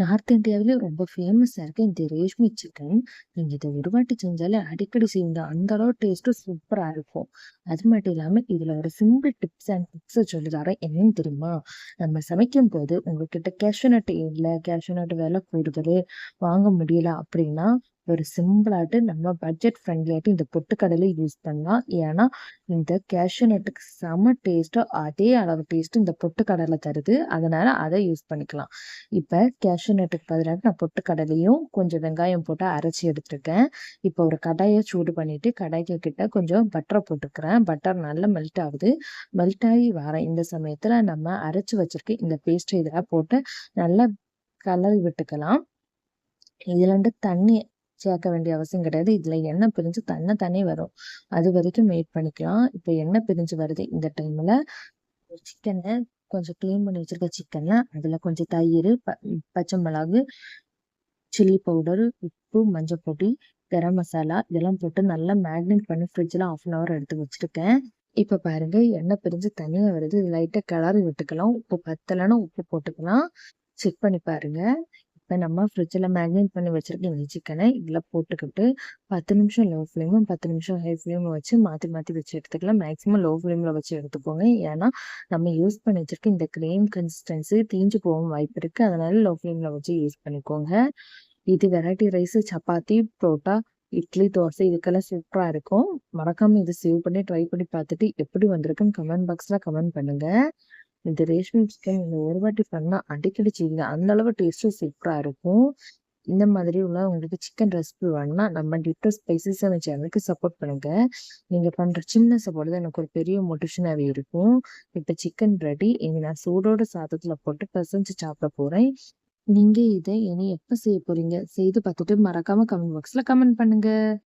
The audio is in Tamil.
நார்த் இந்தியாவிலே ரொம்ப ஃபேமஸாக இருக்குது இந்த ரேஷ்மி சிக்கன். நீங்க இதை ஒரு வாட்டி செஞ்சாலே அடிக்கடி செய்வீங்க. அந்த அளவு டேஸ்ட்டு சூப்பரா இருக்கும். அது மட்டும் இல்லாம இதுல ஒரு சிம்பிள் டிப்ஸ் அண்ட் டிப்ஸை சொல்லி தரேன். என்னன்னு தெரியுமா? நம்ம சமைக்கும்போது உங்ககிட்ட கேஷ்யூ நட் இல்ல, கேஷ்யூ நட் விலை கூடுதல் வாங்க முடியல அப்படின்னா, ஒரு சிம்பிளாட்டு நம்ம பட்ஜெட் ஃப்ரெண்ட்லியாட்டு இந்த பொட்டுக்கடலை யூஸ் பண்ணலாம். ஏன்னா, இந்த கேஷ்யூ நட்டுக்கு செம டேஸ்ட்டோ அதே அளவு டேஸ்ட்டு இந்த பொட்டுக்கடலை தருது. அதனால் அதை யூஸ் பண்ணிக்கலாம். இப்போ கேஷ்யூ நட்டுக்கு பதிலாக நான் பொட்டுக்கடலையும், கொஞ்சம் வெங்காயம் போட்டு அரைச்சி எடுத்துருக்கேன். இப்போ ஒரு கடாயை சூடு பண்ணிட்டு, கடாய்க்கு கிட்ட கொஞ்சம் பட்டரை போட்டுக்கிறேன். பட்டர் நல்லா மெல்ட் ஆகுது. மெல்ட் ஆகி வர இந்த சமயத்தில் நம்ம அரைச்சி வச்சிருக்க இந்த பேஸ்ட்டை இதெல்லாம் போட்டு நல்லா கலரி விட்டுக்கலாம். இதுலேருந்து தண்ணி சேர்க்க வேண்டிய அவசியம் கிடையாது. இதுல எண்ணெய் பிரிஞ்சு தன்னை தானே வரும். அது வரைக்கும் வெயிட் பண்ணிக்கலாம். இப்ப எண்ணெய் பிரிஞ்சு வருது. இந்த டைம்ல சிக்கன கொஞ்சம் கிளீன் பண்ணி வச்சிருக்க சிக்கன, அதுல கொஞ்சம் தயிர் ப பச்சை மிளகு, சில்லி பவுடர் உப்பு, மஞ்சள் பொடி, கரம் மசாலா இதெல்லாம் போட்டு நல்லா மேக்னேட் பண்ணி ஃப்ரிட்ஜ்ல 1/2 அன் ஹவர் எடுத்து வச்சிருக்கேன். இப்ப பாருங்க எண்ணெய் பிரிஞ்சு தனியா வருது. இது லைட்டா கிளறி விட்டுக்கலாம். உப்பு பத்தலன்னா உப்பு போட்டுக்கலாம். செக் பண்ணி பாருங்க. இப்போ நம்ம ஃப்ரிட்ஜில் மேக்னேட் பண்ணி வச்சுருக்க இந்த சிக்கனை இதில் போட்டுக்கிட்டு 10 நிமிஷம் லோ ஃப்ளேமும், 10 நிமிஷம் ஹை ஃப்ளேமும் வச்சு மாற்றி மாற்றி வச்சு எடுத்துக்கலாம். மேக்ஸிமம் லோ ஃப்ளேமில் வச்சு எடுத்துக்கோங்க. ஏன்னா, நம்ம யூஸ் பண்ணி வச்சுருக்க இந்த க்ரீம் கன்சிஸ்டன்சி தீஞ்சு போகவும் வாய்ப்பு இருக்குது அதனால லோ ஃப்ளேமில் வச்சு யூஸ் பண்ணிக்கோங்க. இது வெரைட்டி ரைஸ், சப்பாத்தி, புரோட்டா, இட்லி, தோசை இதுக்கெல்லாம் சூப்பராக இருக்கும். மறக்காமல் இதை சேவ் பண்ணி ட்ரை பண்ணி பார்த்துட்டு எப்படி வந்திருக்குன்னு கமெண்ட் பாக்ஸில் கமெண்ட் பண்ணுங்கள் இந்த ரேஷ்மி சிக்கன் இந்த ஒரு வாட்டி பண்ணால் அடிக்கடி செய்யுங்க அந்த அளவு டேஸ்ட்டும் சூப்பராக இருக்கும். இந்த மாதிரி உள்ள உங்களுக்கு சிக்கன் ரெசிபி வேணும்னா, நம்ம டிட்டர் ஸ்பைசஸ் அந்த சேனலுக்கு சப்போர்ட் பண்ணுங்க. நீங்க பண்ற சின்ன சப்போர்ட் தான் எனக்கு ஒரு பெரிய மொட்டிஷனாகவே இருக்கும். இப்ப சிக்கன் ரெடி. இனி நான் சூடோட சாதத்துல போட்டு பிசைஞ்சு சாப்பிட போறேன். நீங்க இதை இனி எப்ப செய்ய போறீங்க? செய்து பார்த்துட்டு மறக்காம கமெண்ட் பாக்ஸ்ல கமெண்ட் பண்ணுங்க.